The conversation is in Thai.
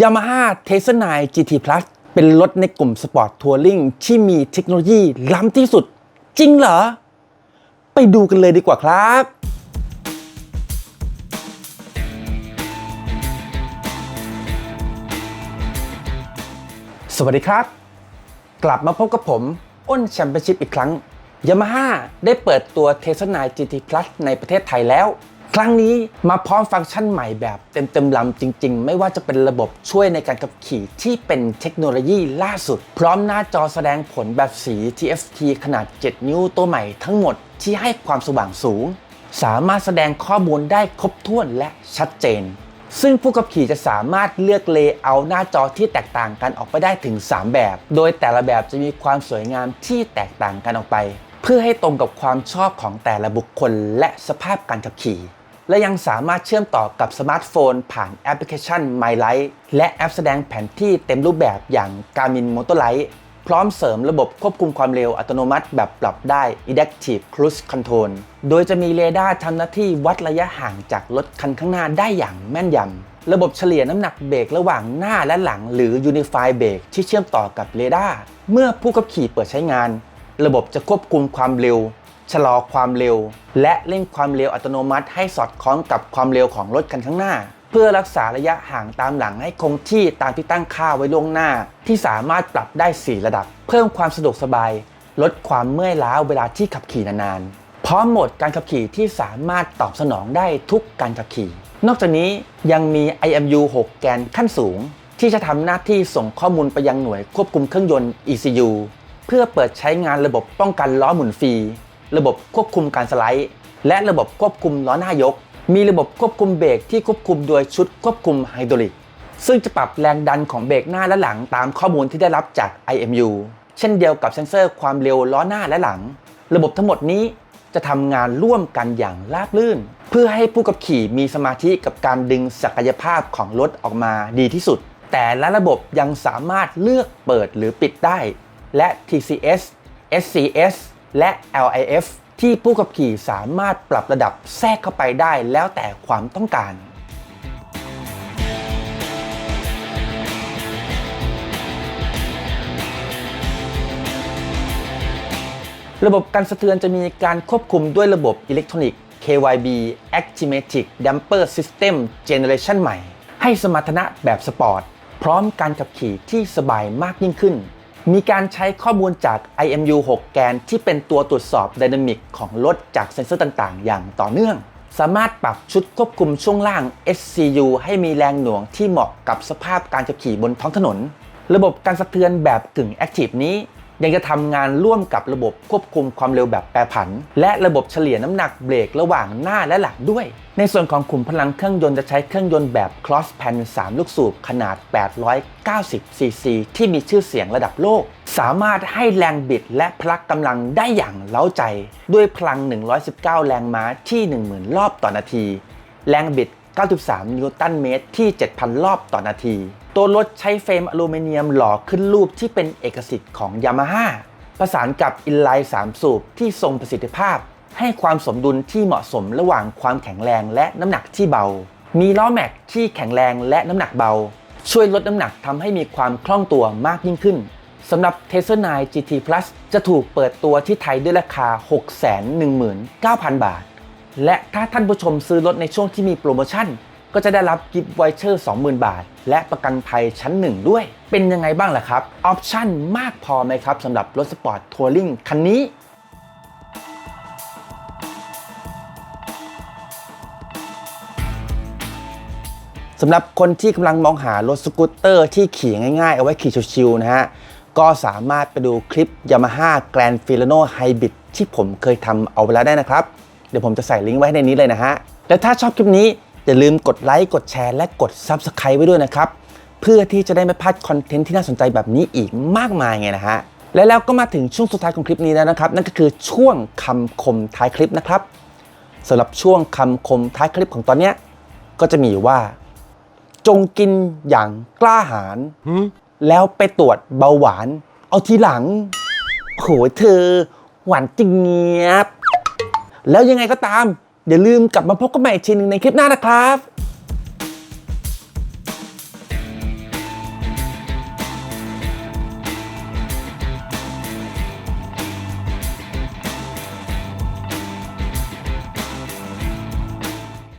Yamaha t e s l a 9 GT Plus เป็นรถในกลุ่มสปอร์ตทัวริงที่มีเทคโนโลยีล้ำที่สุด จริงเหรอ ไปดูกันเลยดีกว่าครับ สวัสดีครับ กลับมาพบกับผม อ้นแชมเปี้ยนชิพอีกครั้ง Yamaha ได้เปิดตัว t e s l a 9 GT Plus ในประเทศไทยแล้ว ครั้งนี้มาพร้อมฟังก์ชันใหม่แบบเต็มๆลำจริง ๆ ไม่ว่าจะเป็นระบบช่วยในการขับขี่ที่เป็นเทคโนโลยีล่าสุด พร้อมหน้าจอแสดงผลแบบสี TFT ขนาด 7 นิ้วตัวใหม่ทั้งหมดที่ให้ความสว่างสูง สามารถแสดงข้อมูลได้ครบถ้วนและชัดเจน ซึ่งผู้ขับขี่จะสามารถเลือกเลเยอร์หน้าจอที่แตกต่างกันออกไปได้ถึง 3 แบบ โดยแต่ละแบบจะมีความสวยงามที่แตกต่างกันออกไป เพื่อให้ตรงกับความชอบของแต่ละบุคคลและสภาพการขับขี่ และยังสามารถเชื่อมต่อกับสมาร์ทโฟน ผ่านแอปพลิเคชัน My Life และแอปแสดงแผนที่เต็มรูปแบบอย่าง Garmin Motorlight พร้อมเสริมระบบควบคุมความเร็วอัตโนมัติแบบปรับได้ Adaptive Cruise Control โดยจะมีเรดาร์ทำหน้าที่วัดระยะห่างจากรถคันข้างหน้าได้อย่างแม่นยำ ระบบเฉลี่ยน้ำหนักเบรกระหว่างหน้าและหลัง หรือ Unify Brake ที่เชื่อมต่อกับเรดาร์ เมื่อผู้ขับขี่เปิดใช้งาน ระบบจะควบคุมความเร็ว ชะลอความเร็ว และเร่งความเร็วอัตโนมัติ ให้สอดคล้องกับความเร็วของรถคันข้างหน้า เพื่อรักษาระยะห่างตามหลังให้คงที่ตามที่ตั้งค่าไว้ล่วงหน้า ที่สามารถปรับได้ 4 ระดับ เพิ่มความสะดวกสบาย ลดความเมื่อยล้าเวลาที่ขับขี่นานๆพร้อมโหมดการขับขี่ที่สามารถตอบสนองได้ทุกการขับขี่ นอกจากนี้ยังมี IMU 6 แกนขั้นสูง ที่จะทำหน้าที่ส่งข้อมูลไปยังหน่วยควบคุมเครื่องยนต์ ECU เพื่อเปิดใช้งานระบบป้องกันล้อหมุนฟรี ระบบควบคุมการสไลด์ และระบบควบคุมล้อหน้ายก มีระบบควบคุมเบรกที่ควบคุมโดยชุดควบคุมไฮดรอลิก ซึ่งจะปรับแรงดันของเบรกหน้าและหลังตามข้อมูลที่ได้รับจาก IMU เช่นเดียวกับเซ็นเซอร์ความเร็วล้อหน้าและหลัง ระบบทั้งหมดนี้จะทำงานร่วมกันอย่างราบรื่น เพื่อให้ผู้ขับขี่มีสมาธิกับการดึงศักยภาพของรถออกมาดีที่สุด แต่ละระบบยังสามารถเลือกเปิดหรือปิดได้ และ TCS SCS และ LIF ที่ผู้ขับขี่สามารถปรับระดับแทรกเข้าไปได้แล้วแต่ความต้องการ ระบบการสะเทือนจะมีการควบคุมด้วยระบบอิเล็กทรอนิกส์ KYB Actimatic Damper System Generation ใหม่ ให้สมรรถนะแบบสปอร์ต พร้อมการขับขี่ที่สบายมากยิ่งขึ้น มีการใช้ข้อมูลจาก IMU 6 แกนที่เป็นตัวตรวจสอบไดนามิกของรถจากเซ็นเซอร์ต่างๆ อย่างต่อเนื่อง สามารถปรับชุดควบคุมช่วงล่าง SCU ให้มีแรงหน่วงที่เหมาะกับสภาพการขับขี่บนท้องถนน ระบบการสะเทือนแบบกึ่งแอคทีฟนี้ ยังจะทำงานร่วมกับระบบควบคุมความเร็วแบบแปรผัน และระบบเฉลี่ยน้ำหนักเบรกระหว่างหน้าและหลังด้วย ในส่วนของขุมพลังเครื่องยนต์จะใช้เครื่องยนต์แบบ cross pan 3 ลูกสูบขนาด 890ซีซีที่มีชื่อเสียงระดับโลก สามารถให้แรงบิดและพละกำลังได้อย่างเล้าใจ ด้วยพลัง 119 แรงม้าที่ 10,000 รอบต่อนาที แรงบิด 93 นิวตันเมตรที่ 7,000 รอบต่อนาที ตัวรถใช้เฟรมอลูมิเนียมหล่อขึ้นรูปที่เป็นเอกสิทธิ์ของ Yamaha ประสานกับอินไลน์3สูบที่ทรงประสิทธิภาพ ให้ความสมดุลที่เหมาะสมระหว่างความแข็งแรงและน้ำหนักที่เบา มีล้อแม็กที่แข็งแรงและน้ำหนักเบา ช่วยลดน้ำหนักทำให้มีความคล่องตัวมากยิ่งขึ้นสำหรับ t e s l a 9 GT Plus จะถูกเปิดตัวที่ไทยด้วยราคา 619,000 บาท และถ้าท่านผู้ชมซื้อรถในช่วงที่มีโปรโมชั่น ก็จะได้รับกิฟต์ไวเชอร์ 20,000 บาท และประกันภัยชั้นหนึ่งด้วย เป็นยังไงบ้างล่ะครับ ออปชั่นมากพอไหมครับสำหรับรถสปอร์ตทัวริงคันนี้สำหรับคนที่กำลังมองหารถสกูตเตอร์ที่ขี่ง่ายๆ เอาไว้ขี่ชิวๆนะฮะ ก็สามารถไปดูคลิป Yamaha Grand Filano Hybrid ที่ผมเคยทำเอาไว้แล้วได้นะครับ ดี๋ยวผมจะใส่ลิงก์ไว้ในนี้เลยนะฮะ และถ้าชอบคลิปนี้อย่าลืมกดไลค์กดแชร์และกด Subscribe ไว้ด้วยนะครับ เพื่อที่จะได้ไม่พลาดคอนเทนต์ที่น่าสนใจแบบนี้อีกมากมายไงนะฮะ และแล้วก็มาถึงช่วงสุดท้ายของคลิปนี้แล้วนะครับ นั่นก็คือช่วงคำคมท้ายคลิปนะครับสำหรับช่วงคำคมท้ายคลิปของตอนเนี้ยก็จะมีอยู่ว่า จงกินอย่างกล้าหาญแล้วไปตรวจเบาหวาน เอาทีหลังโหเธอ หวานจริงเงียบ แล้วยังไงก็ตามอย่าลืมกลับมาพบกันใหม่อีกทีหนึงในคลิปหน้านะครับ